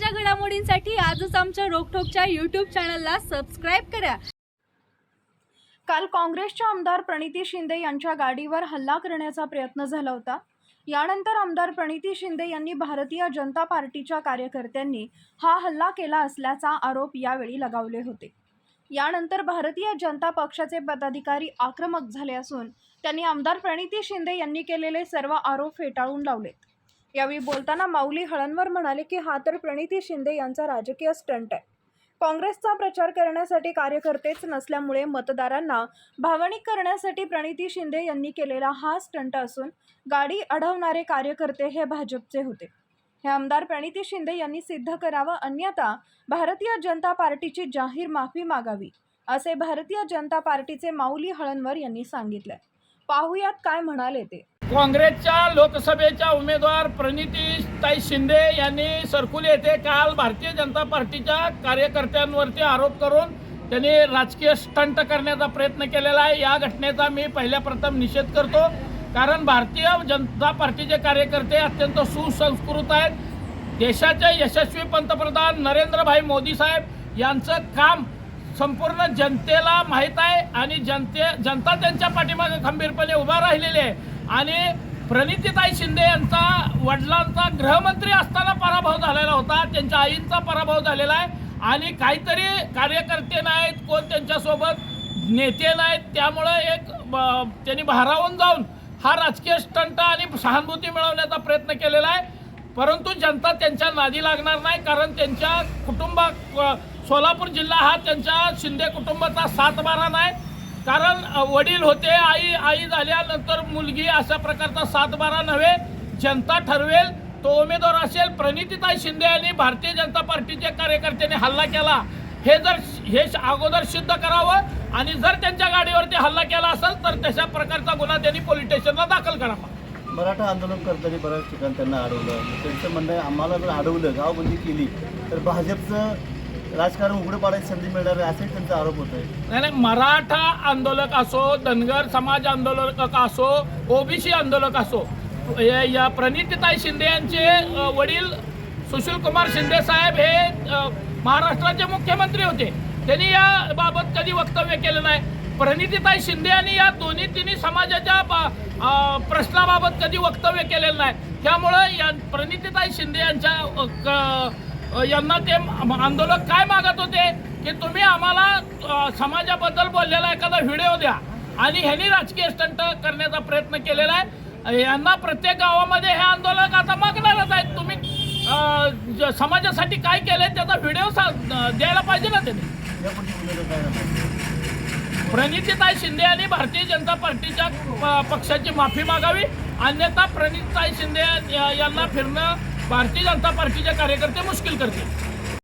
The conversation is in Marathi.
ताज्या घडामोडींसाठी आजच आमच्या रोखोकच्या यूट्यूब चॅनलला सबस्क्राईब करा. काल काँग्रेसच्या आमदार प्रणिती शिंदे यांच्या गाडीवर हल्ला करण्याचा प्रयत्न झाला होता. यानंतर आमदार प्रणिती शिंदे यांनी भारतीय जनता पार्टीच्या कार्यकर्त्यांनी हा हल्ला केला असल्याचा आरोप यावेळी लगावले होते. यानंतर भारतीय जनता पक्षाचे पदाधिकारी आक्रमक झाले असून त्यांनी आमदार प्रणिती शिंदे यांनी केलेले सर्व आरोप फेटाळून लावलेत. यावेळी बोलताना माऊली हळणवर म्हणाले की हा तर प्रणिती शिंदे यांचा राजकीय स्टंट आहे. काँग्रेसचा प्रचार करण्यासाठी कार्यकर्तेच नसल्यामुळे मतदारांना भावनिक करण्यासाठी प्रणिती शिंदे यांनी केलेला हा स्टंट असून गाडी अडवणारे कार्यकर्ते हे भाजपचे होते. हे आमदार प्रणिती शिंदे यांनी सिद्ध करावं अन्यथा भारतीय जनता पार्टीची जाहीर माफी मागावी असे भारतीय जनता पार्टीचे माऊली हळणवर यांनी सांगितले पाहुयात काय म्हणाले ते. काँग्रेसच्या लोकसभेच्या उमेदवार प्रणितीताई शिंदे यांनी सरकुल येथे काल भारतीय जनता पार्टीच्या कार्यकर्त्यांवरती आरोप करून त्यांनी राजकीय स्टंट करण्याचा प्रयत्न केलेला आहे. या घटनेचा मी पहिल्या प्रथम निषेध करतो. कारण भारतीय जनता पार्टीचे कार्यकर्ते अत्यंत सुसंस्कृत आहेत. देशाचे यशस्वी पंतप्रधान नरेंद्रभाई मोदी साहेब यांचं काम संपूर्ण जनतेला माहीत आहे आणि जनते जनता त्यांच्या पाठीमागे खंबीरपणे उभा राहिलेली आहे. आणि प्रणितीताई शिंदे यांचा वडिलांचा गृहमंत्री असताना पराभव झालेला होता. त्यांच्या आईंचा पराभव झालेला आहे. आणि काहीतरी कार्यकर्ते नाहीत कोण त्यांच्यासोबत नेते नाहीत त्यामुळं एक ब- त्यांनी भारावून जाऊन हा राजकीय स्टंट आणि सहानुभूती मिळवण्याचा प्रयत्न केलेला आहे. परंतु जनता त्यांच्या नादी लागणार नाही कारण त्यांच्या कुटुंबा सोलापूर जिल्हा हा त्यांच्या शिंदे कुटुंबाचा सातबारा नाही. कारण वडील होते आई आई झाल्यानंतर मुलगी अशा प्रकारचा सातबारा नव्हे जनता ठरवेल तो उमेदवार असेल. प्रणितीताई शिंदे यांनी भारतीय जनता पार्टीच्या कार्यकर्त्यांनी हल्ला केला. हे जर हे श- अगोदर सिद्ध करावं आणि जर त्यांच्या गाडीवरती हल्ला केला असेल तर तशा प्रकारचा गुन्हा त्यांनी पोलीस स्टेशनला दाखल करावा मराठा आंदोलन करताना बऱ्याच ठिकाणी त्यांना अडवलं. त्यांचं म्हणणं आहे आम्हाला जर अडवलं गावबंदी केली तर भाजपचं राजकारण उघडं पाडायची संधी मिळणार आहे असाही त्यांचा आरोप होत आहे नाही नाही मराठा आंदोलक असो धनगर समाज आंदोलक असो ओबीसी आंदोलक असो या प्रणितीताई शिंदे यांचे वडील सुशील कुमार शिंदे साहेब हे महाराष्ट्राचे मुख्यमंत्री होते. त्यांनी या बाबत कधी वक्तव्य केलं नाही. प्रणितीताई शिंदे यांनी या दोन्ही तिन्ही समाजाच्या प्रश्नाबाबत कधी वक्तव्य केलेलं नाही. त्यामुळं या प्रणितीताई शिंदे यांच्या क- यांना ते आंदोलक काय मागत होते? की तुम्ही आम्हाला समाजाबद्दल बोललेला एखादा व्हिडिओ द्या. आणि ह्यांनी राजकीय स्टंट करण्याचा प्रयत्न केलेला आहे. यांना प्रत्येक गावामध्ये हे आंदोलक आता मागणारच आहेत. तुम्ही ज- समाजासाठी काय केलंय त्याचा व्हिडिओ द्यायला पाहिजे ना त्यांनी. प्रणितीताई शिंदे यांनी भारतीय जनता पार्टीच्या पक्षाची माफी मागावी. अन्यथा प्रणितीताई शिंदे या- यांना फिरणं भारतीय जनता पार्टीचे कार्यकर्ते मुश्किल करतील.